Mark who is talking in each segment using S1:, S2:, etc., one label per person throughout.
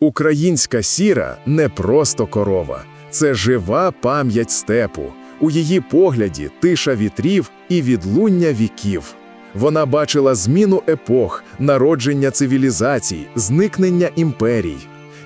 S1: Українська сіра не просто корова, це жива пам'ять степу. У її погляді тиша вітрів і відлуння віків. Вона бачила зміну епох, народження цивілізацій, зникнення імперій.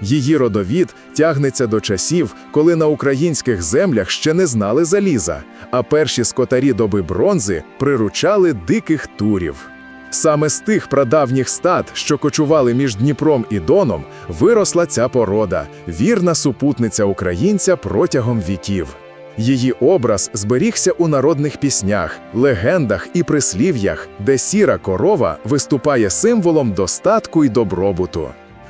S1: Її родовід тягнеться до часів, коли на українських землях ще не знали заліза, а перші скотарі доби бронзи приручали диких турів. Саме з тих прадавніх стад, що кочували між Дніпром і Доном, виросла ця порода, вірна супутниця українця протягом віків. Її образ зберігся у народних піснях, легендах і прислів'ях, де сіра корова виступає символом достатку й добробуту.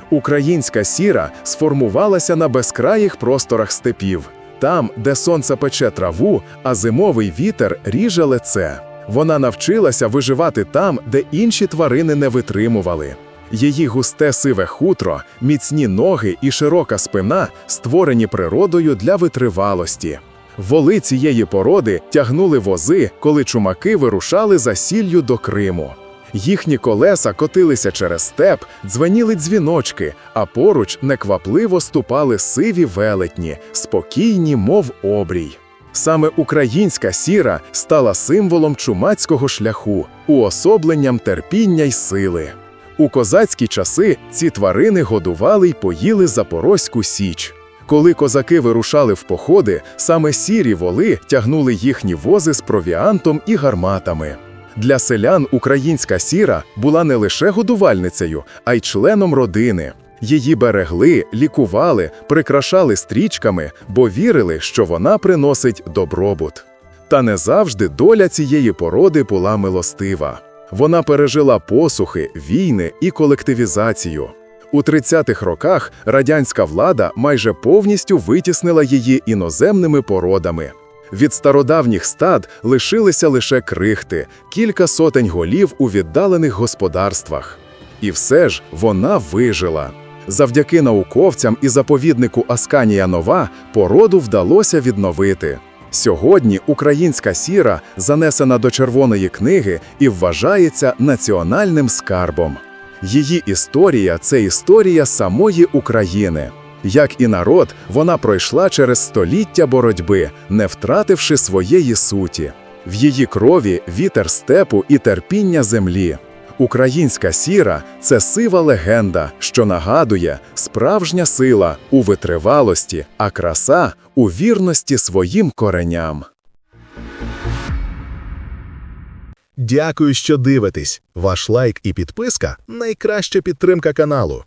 S1: Українська сіра сформувалася на безкраїх просторах степів, там, де сонце пече траву, а зимовий вітер ріже лице. Вона навчилася виживати там, де інші тварини не витримували. Її густе сиве хутро, міцні ноги і широка спина створені природою для витривалості. Воли цієї породи тягнули вози, коли чумаки вирушали за сіллю до Криму. Їхні колеса котилися через степ, дзвеніли дзвіночки, а поруч неквапливо ступали сиві велетні, спокійні, мов обрій. Саме українська сіра стала символом чумацького шляху, уособленням терпіння й сили. У козацькі часи ці тварини годували й поїли Запорозьку січ. Коли козаки вирушали в походи, саме сірі воли тягнули їхні вози з провіантом і гарматами. Для селян українська сіра була не лише годувальницею, а й членом родини. Її берегли, лікували, прикрашали стрічками, бо вірили, що вона приносить добробут. Та не завжди доля цієї породи була милостива. Вона пережила посухи, війни і колективізацію. У 30-х роках радянська влада майже повністю витіснила її іноземними породами. Від стародавніх стад лишилися лише крихти, кілька сотень голів у віддалених господарствах. І все ж вона вижила. Завдяки науковцям і заповіднику Асканія Нова породу вдалося відновити. Сьогодні українська сіра занесена до Червоної книги і вважається національним скарбом. Її історія це історія самої України. Як і народ, вона пройшла через століття боротьби, не втративши своєї суті. В її крові вітер степу і терпіння землі. Українська сіра це сива легенда, що нагадує справжня сила у витривалості, а краса у вірності своїм кореням.
S2: Дякую, що дивитесь. Ваш лайк і підписка найкраща підтримка каналу.